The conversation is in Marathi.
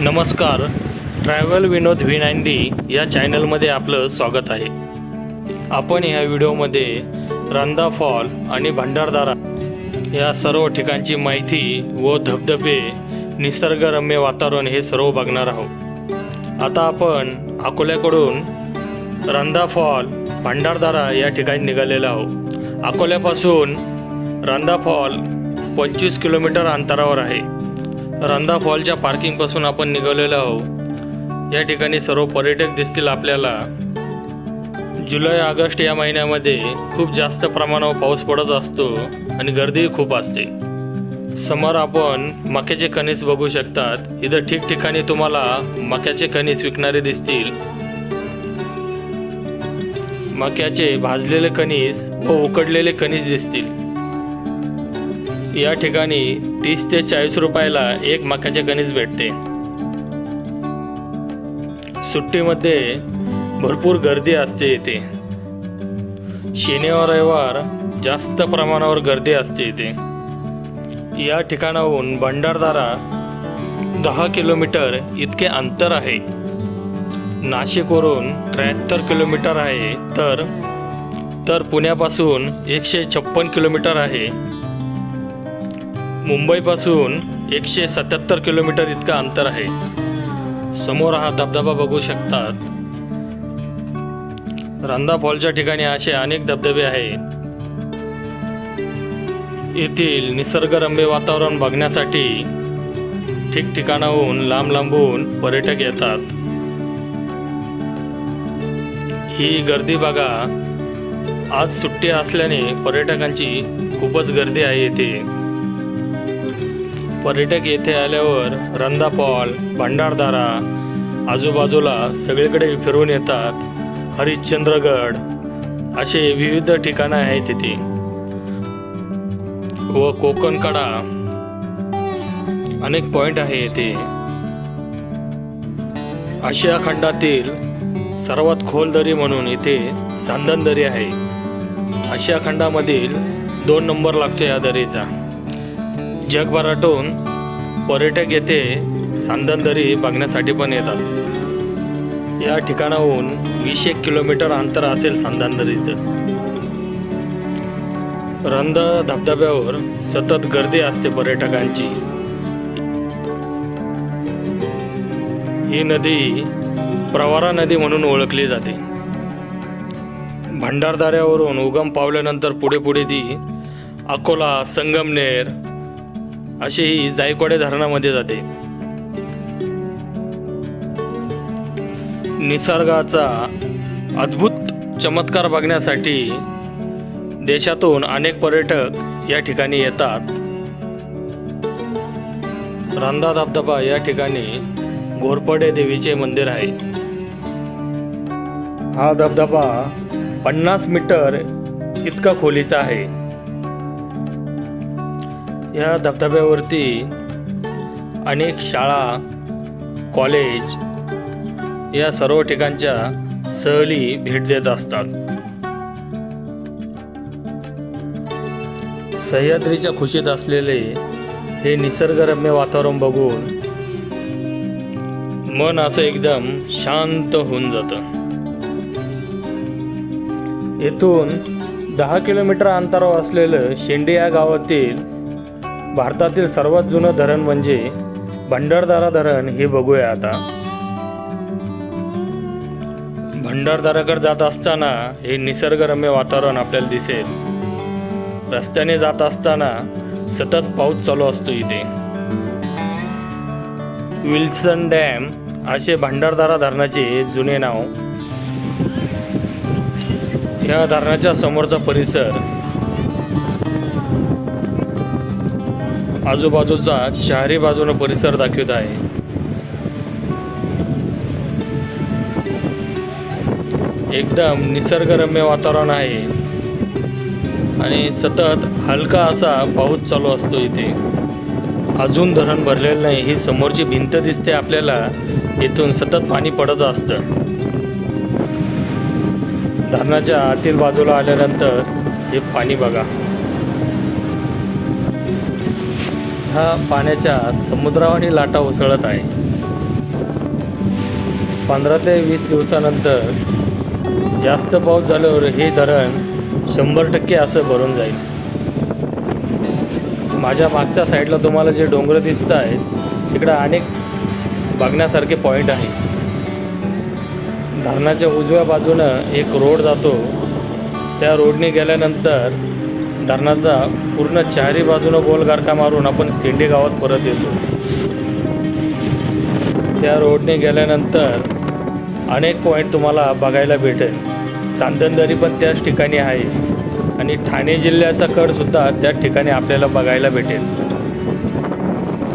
नमस्कार. Travel Vinod V nine D या चॅनलमध्ये आपलं स्वागत आहे. आपण ह्या व्हिडिओमध्ये रंदा फॉल आणि भंडारदारा या सर्व ठिकाणची माहिती व धबधबे निसर्गरम्य वातावरण हे सर्व बघणार आहोत. आता आपण अकोल्याकडून रंदा फॉल भंडारदारा या ठिकाणी निघालेलो आहोत. अकोल्यापासून रंदा फॉल पंचवीस किलोमीटर अंतरावर आहे. रंधा फॉलच्या पार्किंगपासून आपण निघालेलो आहोत. या ठिकाणी सर्व पर्यटक दिसतील आपल्याला. जुलै ऑगस्ट या महिन्यामध्ये खूप जास्त प्रमाणावर पाऊस पडत असतो आणि गर्दीही खूप असते. समोर आपण मक्याचे कणीस बघू शकतात. इथं ठिकठिकाणी तुम्हाला मक्याचे कणीस विकणारे दिसतील. मक्याचे भाजलेले कणीस व उकडलेले कणीस दिसतील. या ठिकाणी तीस ते चाळीस रुपयाला एक मक्याचे कणीस भेटते. सुट्टीमध्ये भरपूर गर्दी असते इथे. शनिवार रविवार जास्त प्रमाणावर गर्दी असते इथे. या ठिकाणाहून भंडारदारा दहा किलोमीटर इतके अंतर आहे. नाशिकवरून त्र्याहत्तर किलोमीटर आहे तर तर पुण्यापासून एकशे छप्पन किलोमीटर आहे. मुंबईपासून एकशे सत्याहत्तर किलोमीटर इतकं अंतर आहे. समोर हा धबधबा बघू शकतात. रंधा फॉलच्या ठिकाणी असे अनेक धबधबे आहेत. येथील निसर्गरम्य वातावरण बघण्यासाठी ठिकठिकाणाहून लांब लांबून पर्यटक येतात. ही गर्दी बघा. आज सुट्टी असल्याने पर्यटकांची खूपच गर्दी आहे येथे पर्यटक येथे आल्यावर रंदा फॉल भंडारदारा आजूबाजूला सगळीकडे फिरून येतात. हरिश्चंद्रगड असे विविध ठिकाणं आहेत तिथे. व कोकणकडा अनेक पॉइंट आहे येथे आशिया खंडातील सर्वात खोल दरी म्हणून इथे सांदन दरी आहे. आशिया खंडामधील दोन नंबर लागतो या दरीचा. जगभरातून पर्यटक येथे सांदनदरी बघण्यासाठी पण येतात. या ठिकाणाहून वीस एक किलोमीटर अंतर असेल सांदनदरीचं. रंद धबधब्यावर सतत गर्दी असते पर्यटकांची. ही नदी प्रवारा नदी म्हणून ओळखली जाते. भंडारदाऱ्यावरून उगम पावल्यानंतर पुढे पुढे ती अकोला संगमनेर अशी ही जायकवाडे धरणामध्ये जाते. निसर्गाचा अद्भुत चमत्कार बघण्यासाठी देशातून अनेक पर्यटक या ठिकाणी येतात. रांधा धबधबा या ठिकाणी घोरपडे देवीचे मंदिर आहे. हा धबधबा पन्नास मीटर इतका खोलीचा आहे. या धबधब्यावरती अनेक शाळा कॉलेज या सर्व ठिकाणच्या सहली भेट देत असतात. सह्याद्रीच्या खुशीत असलेले हे निसर्गरम्य वातावरण बघून मन असं एकदम शांत होऊन जातं. येथून दहा किलोमीटर अंतरावर असलेलं शेंडे या गावातील भारतातील सर्वात जुनं धरण म्हणजे भंडारदारा धरण हे बघूया आता. भंडारदाराकडे जात असताना हे निसर्गरम्य वातावरण आपल्याला दिसेल. रस्त्याने जात असताना सतत पाऊस चालू असतो इथे. विल्सन डॅम असे भंडारदारा धरणाचे जुने नाव. या धरणाच्या समोरचा परिसर आजूबाजूचा चारही बाजूने परिसर दाखवत आहे. एकदम निसर्गरम्य वातावरण आहे. आणि सतत हलका असा पाऊस चालू असतो इथे. अजून धरण भरलेलं नाही ही समोरची भिंत दिसते आपल्याला. इथून सतत पाणी पडत असतं. धरणाच्या आतील बाजूला आल्यानंतर हे पाणी बघा. हा पाण्याच्या समुद्रावानी लाटा उसळत आहे. पंधरा ते वीस दिवसानंतर जास्त पाऊस झाल्यावर हे धरण शंभर टक्के असं भरून जाईल. माझ्या मागच्या साईडला तुम्हाला जे डोंगर दिसत आहेत तिकडं अनेक बघण्यासारखे पॉईंट आहे. धरणाच्या उजव्या बाजूनं एक रोड जातो. त्या रोडने गेल्यानंतर धरणाचा पूर्ण चारी बाजूनं गोलगारका मारून आपण सिंडी गावात परत येतो. त्या रोडने गेल्यानंतर अनेक पॉईंट तुम्हाला बघायला भेटेल. सांदनदरी पण त्याच ठिकाणी आहे. आणि ठाणे जिल्ह्याचा कडसुद्धा त्याच ठिकाणी आपल्याला बघायला भेटेल.